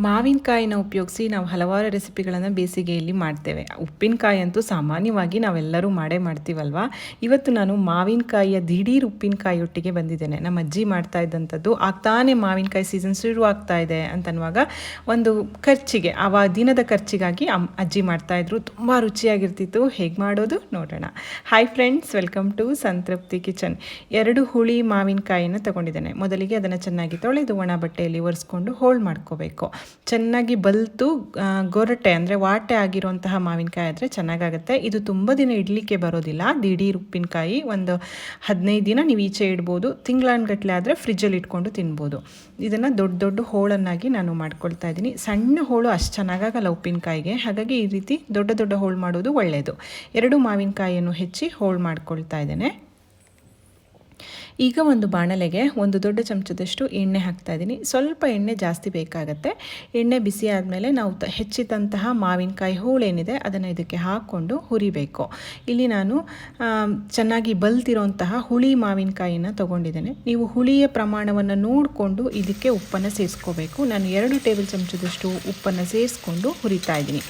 ಮಾವಿನಕಾಯಿನ ಉಪಯೋಗಿಸಿ ನಾವು ಹಲವಾರು ರೆಸಿಪಿಗಳನ್ನು ಬೇಸಿಗೆಯಲ್ಲಿ ಮಾಡ್ತೇವೆ. ಉಪ್ಪಿನಕಾಯಿ ಅಂತೂ ಸಾಮಾನ್ಯವಾಗಿ ನಾವೆಲ್ಲರೂ ಮಾಡೇ ಮಾಡ್ತೀವಲ್ವಾ? ಇವತ್ತು ನಾನು ಮಾವಿನಕಾಯಿಯ ದಿಢೀರ್ ಉಪ್ಪಿನಕಾಯಿ ಒಟ್ಟಿಗೆ ಬಂದಿದ್ದೇನೆ. ನಮ್ಮ ಅಜ್ಜಿ ಮಾಡ್ತಾ ಇದ್ದಂಥದ್ದು ಆಗ್ತಾನೆ ಮಾವಿನಕಾಯಿ ಸೀಸನ್ ಶುರು ಆಗ್ತಾ ಇದೆ ಅಂತನ್ನುವಾಗ ಒಂದು ಖರ್ಚಿಗೆ ಆವ ದಿನದ ಖರ್ಚಿಗಾಗಿ ಅಜ್ಜಿ ಮಾಡ್ತಾಯಿದ್ರು ತುಂಬ ರುಚಿಯಾಗಿರ್ತಿತ್ತು. ಹೇಗೆ ಮಾಡೋದು ನೋಡೋಣ. Hi friends welcome to Santrupti kitchen. ಎರಡು ಹುಳಿ ಮಾವಿನಕಾಯಿನ ತಗೊಂಡಿದ್ದೇನೆ. ಮೊದಲಿಗೆ ಅದನ್ನು ಚೆನ್ನಾಗಿ ತೊಳೆದು ಒಣ ಬಟ್ಟೆಯಲ್ಲಿ ಒರೆಸ್ಕೊಂಡು ಹೋಳು ಮಾಡ್ಕೋಬೇಕು. ಚೆನ್ನಾಗಿ ಬಲ್ತು ಗೊರಟೆ ಅಂದರೆ ವಾಟೆ ಆಗಿರುವಂತಹ ಮಾವಿನಕಾಯಿ ಆದರೆ ಚೆನ್ನಾಗಾಗುತ್ತೆ. ಇದು ತುಂಬ ದಿನ ಇಡಲಿಕ್ಕೆ ಬರೋದಿಲ್ಲ. ದಿಢೀರ್ ಉಪ್ಪಿನಕಾಯಿ ಒಂದು ಹದಿನೈದು ದಿನ ನೀವು ಈಚೆ ಇಡ್ಬೋದು. ತಿಂಗಳಾನ್ಗಟ್ಲೆ ಆದರೆ ಫ್ರಿಜ್ಜಲ್ಲಿ ಇಟ್ಕೊಂಡು ತಿನ್ಬೋದು. ಇದನ್ನು ದೊಡ್ಡ ದೊಡ್ಡ ಹೋಳನ್ನಾಗಿ ನಾನು ಮಾಡ್ಕೊಳ್ತಾ ಇದ್ದೀನಿ. ಸಣ್ಣ ಹೋಳು ಅಷ್ಟು ಚೆನ್ನಾಗಾಗಲ್ಲ ಉಪ್ಪಿನಕಾಯಿಗೆ. ಹಾಗಾಗಿ ಈ ರೀತಿ ದೊಡ್ಡ ದೊಡ್ಡ ಹೋಳು ಮಾಡೋದು ಒಳ್ಳೆಯದು ಎರಡು ಮಾವಿನಕಾಯಿಯನ್ನು ಹೆಚ್ಚಿ ಹೋಳು ಮಾಡ್ಕೊಳ್ತಾ ಇದ್ದೇನೆ. ಈಗ ಒಂದು ಬಾಣಲೆಗೆ ಒಂದು ದೊಡ್ಡ ಚಮಚದಷ್ಟು ಎಣ್ಣೆ ಹಾಕ್ತಾ ಇದ್ದೀನಿ. ಸ್ವಲ್ಪ ಎಣ್ಣೆ ಜಾಸ್ತಿ ಬೇಕಾಗತ್ತೆ. ಎಣ್ಣೆ ಬಿಸಿ ಆದಮೇಲೆ ನಾವು ಹೆಚ್ಚಿದಂತಹ ಮಾವಿನಕಾಯಿ ಹೂಳೇನಿದೆ ಅದನ್ನು ಇದಕ್ಕೆ ಹಾಕ್ಕೊಂಡು ಹುರಿಬೇಕು. ಇಲ್ಲಿ ನಾನು ಚೆನ್ನಾಗಿ ಬಲ್ತಿರೋಂತಹ ಹುಳಿ ಮಾವಿನಕಾಯಿನ ತೊಗೊಂಡಿದ್ದೇನೆ. ನೀವು ಹುಳಿಯ ಪ್ರಮಾಣವನ್ನು ನೋಡಿಕೊಂಡು ಇದಕ್ಕೆ ಉಪ್ಪನ್ನು ಸೇರಿಸ್ಕೋಬೇಕು. ನಾನು ಎರಡು ಟೇಬಲ್ ಚಮಚದಷ್ಟು ಉಪ್ಪನ್ನು ಸೇರಿಸ್ಕೊಂಡು ಹುರಿತಾ ಇದ್ದೀನಿ.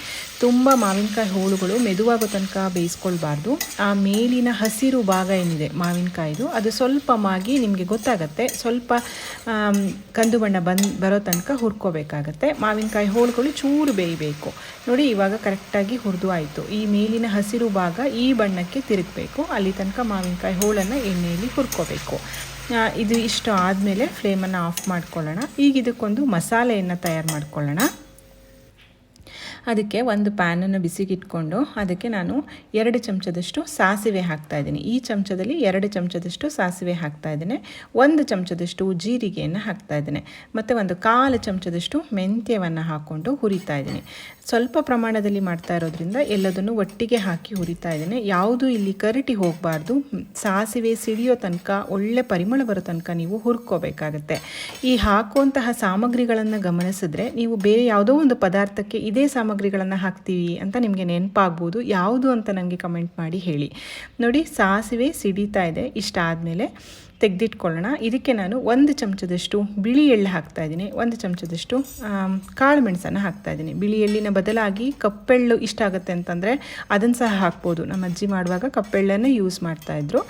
ತುಂಬ ಮಾವಿನಕಾಯಿ ಹೋಳುಗಳು ಮೆದುವಾಗೋ ತನಕ ಬೇಯಿಸ್ಕೊಳ್ಬಾರ್ದು. ಆ ಮೇಲಿನ ಹಸಿರು ಭಾಗ ಏನಿದೆ ಮಾವಿನಕಾಯಿದು, ಅದು ಸ್ವಲ್ಪ ಮಾಗಿ ನಿಮಗೆ ಗೊತ್ತಾಗುತ್ತೆ. ಸ್ವಲ್ಪ ಕಂದು ಬಣ್ಣ ಬಂದು, ಬರೋ ತನಕ ಹುರ್ಕೋಬೇಕಾಗತ್ತೆ. ಮಾವಿನಕಾಯಿ ಹೋಳುಗಳು ಚೂರು ಬೇಯಬೇಕು. ನೋಡಿ, ಇವಾಗ ಕರೆಕ್ಟಾಗಿ ಹುರಿದು ಆಯಿತು. ಈ ಮೇಲಿನ ಹಸಿರು ಭಾಗ ಈ ಬಣ್ಣಕ್ಕೆ ತಿರುಗಬೇಕು. ಅಲ್ಲಿ ತನಕ ಮಾವಿನಕಾಯಿ ಹೋಳನ್ನು ಎಣ್ಣೆಯಲ್ಲಿ ಹುರ್ಕೋಬೇಕು. ಇದು ಇಷ್ಟು ಆದಮೇಲೆ ಫ್ಲೇಮನ್ನು ಆಫ್ ಮಾಡ್ಕೊಳ್ಳೋಣ. ಈಗ ಇದಕ್ಕೊಂದು ಮಸಾಲೆಯನ್ನು ತಯಾರು ಮಾಡ್ಕೊಳ್ಳೋಣ. ಅದಕ್ಕೆ ಒಂದು ಪ್ಯಾನನ್ನು ಬಿಸಿಗಿಟ್ಕೊಂಡು ಅದಕ್ಕೆ ನಾನು ಎರಡು ಚಮಚದಷ್ಟು ಸಾಸಿವೆ ಹಾಕ್ತಾ ಇದ್ದೀನಿ. ಈ ಚಮಚದಲ್ಲಿ ಎರಡು ಚಮಚದಷ್ಟು ಸಾಸಿವೆ ಹಾಕ್ತಾ ಇದ್ದೇನೆ. ಒಂದು ಚಮಚದಷ್ಟು ಜೀರಿಗೆಯನ್ನು ಹಾಕ್ತಾ ಇದ್ದೇನೆ. ಮತ್ತು ಒಂದು ಕಾಲು ಚಮಚದಷ್ಟು ಮೆಂತ್ಯವನ್ನು ಹಾಕ್ಕೊಂಡು ಹುರಿತಾ ಇದ್ದೀನಿ. ಸ್ವಲ್ಪ ಪ್ರಮಾಣದಲ್ಲಿ ಮಾಡ್ತಾ ಇರೋದ್ರಿಂದ ಎಲ್ಲದನ್ನು ಒಟ್ಟಿಗೆ ಹಾಕಿ ಹುರಿತಾ ಇದ್ದೇನೆ. ಯಾವುದು ಇಲ್ಲಿ ಕರಟಿ ಹೋಗಬಾರ್ದು. ಸಾಸಿವೆ ಸಿಡಿಯೋ ತನಕ, ಒಳ್ಳೆ ಪರಿಮಳ ಬರೋ ತನಕ ನೀವು ಹುರ್ಕೋಬೇಕಾಗತ್ತೆ. ಈ ಹಾಕುವಂತಹ ಸಾಮಗ್ರಿಗಳನ್ನು ಗಮನಿಸಿದ್ರೆ ನೀವು ಬೇರೆ ಯಾವುದೋ ಒಂದು ಪದಾರ್ಥಕ್ಕೆ ಇದೇ ಸಾಮಗ್ರಿಗಳನ್ನು ಹಾಕ್ತೀವಿ ಅಂತ ನಿಮಗೆ ನೆನಪಾಗ್ಬೋದು. ಯಾವುದು ಅಂತ ನನಗೆ ಕಮೆಂಟ್ ಮಾಡಿ ಹೇಳಿ. ನೋಡಿ, ಸಾಸಿವೆ ಸಿಡಿತಾ ಇದೆ. ಇಷ್ಟ ಆದಮೇಲೆ ತೆಗೆದಿಟ್ಕೊಳ್ಳೋಣ. ಇದಕ್ಕೆ ನಾನು ಒಂದು ಚಮಚದಷ್ಟು ಬಿಳಿ ಎಳ್ಳು ಹಾಕ್ತಾ ಇದ್ದೀನಿ. ಒಂದು ಚಮಚದಷ್ಟು ಕಾಳು ಮೆಣಸನ್ನು ಹಾಕ್ತಾ ಇದ್ದೀನಿ. ಬಿಳಿ ಎಳ್ಳಿನ ಬದಲಾಗಿ ಕಪ್ಪೆಳ್ಳು ಇಷ್ಟ ಆಗುತ್ತೆ ಅಂತಂದರೆ ಅದನ್ನು ಸಹ ಹಾಕ್ಬೋದು. ನಮ್ಮ ಅಜ್ಜಿ ಮಾಡುವಾಗ ಕಪ್ಪೆಳ್ಳನ್ನೇ ಯೂಸ್ ಮಾಡ್ತಾಯಿದ್ರು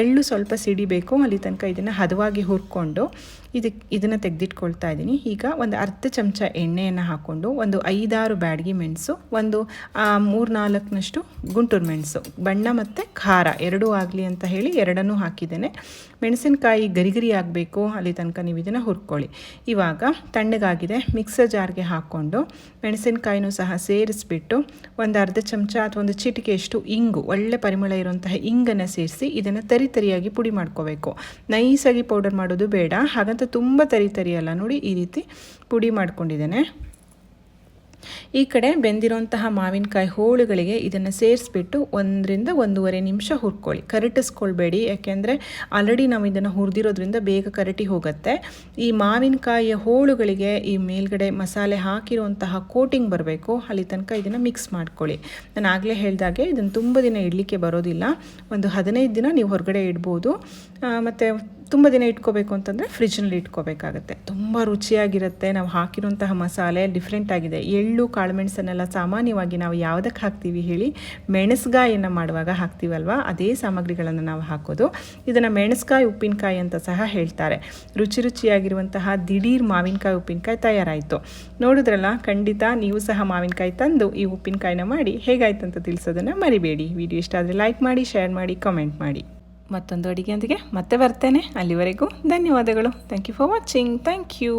ಎಳ್ಳು ಸ್ವಲ್ಪ ಸಿಡಿಬೇಕು. ಅಲ್ಲಿ ತನಕ ಇದನ್ನು ಹದವಾಗಿ ಹುರ್ಕೊಂಡು ಇದಕ್ಕೆ ಇದನ್ನು ತೆಗೆದಿಟ್ಕೊಳ್ತಾ ಇದ್ದೀನಿ. ಈಗ ಒಂದು ಅರ್ಧ ಚಮಚ ಎಣ್ಣೆಯನ್ನು ಹಾಕ್ಕೊಂಡು ಒಂದು ಐದಾರು ಬ್ಯಾಡಗಿ ಮೆಣಸು, ಒಂದು ಮೂರು ನಾಲ್ಕನಷ್ಟು ಗುಂಟೂರು ಮೆಣಸು, ಬಣ್ಣ ಮತ್ತು ಖಾರ ಎರಡೂ ಆಗಲಿ ಅಂತ ಹೇಳಿ ಎರಡನ್ನೂ ಹಾಕಿದ್ದೇನೆ. ಮೆಣಸಿನಕಾಯಿ ಗರಿ ಗರಿ ಆಗಬೇಕು ಅಲ್ಲಿ ತನಕ ನೀವು ಇದನ್ನು ಹುರ್ಕೊಳ್ಳಿ. ಇವಾಗ ತಣ್ಣಗಾಗಿದೆ, ಮಿಕ್ಸರ್ ಜಾರ್ಗೆ ಹಾಕ್ಕೊಂಡು ಮೆಣಸಿನಕಾಯಿನೂ ಸಹ ಸೇರಿಸ್ಬಿಟ್ಟು ಒಂದು ಅರ್ಧ ಚಮಚ ಅಥವಾ ಒಂದು ಚಿಟಿಕೆಯಷ್ಟು ಇಂಗು, ಒಳ್ಳೆ ಪರಿಮಳ ಇರುವಂತಹ ಇಂಗನ್ನು ಸೇರಿಸಿ ಇದನ್ನು ತರಿ ತರಿಯಾಗಿ ಪುಡಿ ಮಾಡ್ಕೋಬೇಕು. ನೈಸಾಗಿ ಪೌಡರ್ ಮಾಡೋದು ಬೇಡ, ಹಾಗಂತ ತುಂಬ ತರಿ ತರಿ ಅಲ್ಲ ನೋಡಿ ಈ ರೀತಿ ಪುಡಿ ಮಾಡ್ಕೊಂಡಿದ್ದೇನೆ. ಈ ಕಡೆ ಬೆಂದಿರೋಂತಹ ಮಾವಿನಕಾಯಿ ಹೋಳುಗಳಿಗೆ ಇದನ್ನು ಸೇರಿಸ್ಬಿಟ್ಟು ಒಂದರಿಂದ ಒಂದೂವರೆ ನಿಮಿಷ ಹುರ್ಕೊಳ್ಳಿ. ಕರಟಿಸ್ಕೊಳ್ಬೇಡಿ, ಯಾಕೆಂದರೆ ಆಲ್ರೆಡಿ ನಾವು ಇದನ್ನು ಹುರಿದಿರೋದ್ರಿಂದ ಬೇಗ ಕರಟಿ ಹೋಗುತ್ತೆ. ಈ ಮಾವಿನಕಾಯಿಯ ಹೋಳುಗಳಿಗೆ ಈ ಮೇಲ್ಗಡೆ ಮಸಾಲೆ ಹಾಕಿರುವಂತಹ ಕೋಟಿಂಗ್ ಬರಬೇಕು. ಅಲ್ಲಿ ತನಕ ಇದನ್ನು ಮಿಕ್ಸ್ ಮಾಡ್ಕೊಳ್ಳಿ. ನಾನು ಆಗಲೇ ಹೇಳಿದಾಗೆ ಇದನ್ನು ತುಂಬ ದಿನ ಇಡಲಿಕ್ಕೆ ಬರೋದಿಲ್ಲ. ಒಂದು ಹದಿನೈದು ದಿನ ನೀವು ಹೊರಗಡೆ ಇಡ್ಬೋದು. ಮತ್ತು ತುಂಬ ದಿನ ಇಟ್ಕೋಬೇಕು ಅಂತಂದರೆ ಫ್ರಿಜ್ನಲ್ಲಿ ಇಟ್ಕೋಬೇಕಾಗತ್ತೆ. ತುಂಬ ರುಚಿಯಾಗಿರುತ್ತೆ. ನಾವು ಹಾಕಿರುವಂತಹ ಮಸಾಲೆ ಡಿಫ್ರೆಂಟ್ ಆಗಿದೆ. ಎಳ್ಳು, ಕಾಳುಮೆಣಸನ್ನೆಲ್ಲ ಸಾಮಾನ್ಯವಾಗಿ ನಾವು ಯಾವುದಕ್ಕೆ ಹಾಕ್ತೀವಿ ಹೇಳಿ ಮೆಣಸುಗಾಯನ್ನು ಮಾಡುವಾಗ ಹಾಕ್ತೀವಲ್ವ? ಅದೇ ಸಾಮಗ್ರಿಗಳನ್ನು ನಾವು ಹಾಕೋದು. ಇದನ್ನು ಮೆಣಸುಕಾಯಿ ಉಪ್ಪಿನಕಾಯಿ ಅಂತ ಸಹ ಹೇಳ್ತಾರೆ. ರುಚಿ ರುಚಿಯಾಗಿರುವಂತಹ ದಿಢೀರ್ ಮಾವಿನಕಾಯಿ, ಉಪ್ಪಿನಕಾಯಿ ತಯಾರಾಯಿತು. ನೋಡಿದ್ರಲ್ಲ, ಖಂಡಿತ ನೀವು ಸಹ ಮಾವಿನಕಾಯಿ ತಂದು ಈ ಉಪ್ಪಿನಕಾಯಿನ ಮಾಡಿ ಹೇಗಾಯ್ತು ಅಂತ ತಿಳಿಸೋದನ್ನು ಮರಿಬೇಡಿ. ವಿಡಿಯೋ ಇಷ್ಟ ಆದರೆ ಲೈಕ್ ಮಾಡಿ ಶೇರ್ ಮಾಡಿ ಕಮೆಂಟ್ ಮಾಡಿ. ಮತ್ತೊಂದು ಅಡುಗೆಯೊಂದಿಗೆ ಮತ್ತೆ ಬರ್ತೇನೆ. ಅಲ್ಲಿವರೆಗೂ ಧನ್ಯವಾದಗಳು. Thank you for watching thank you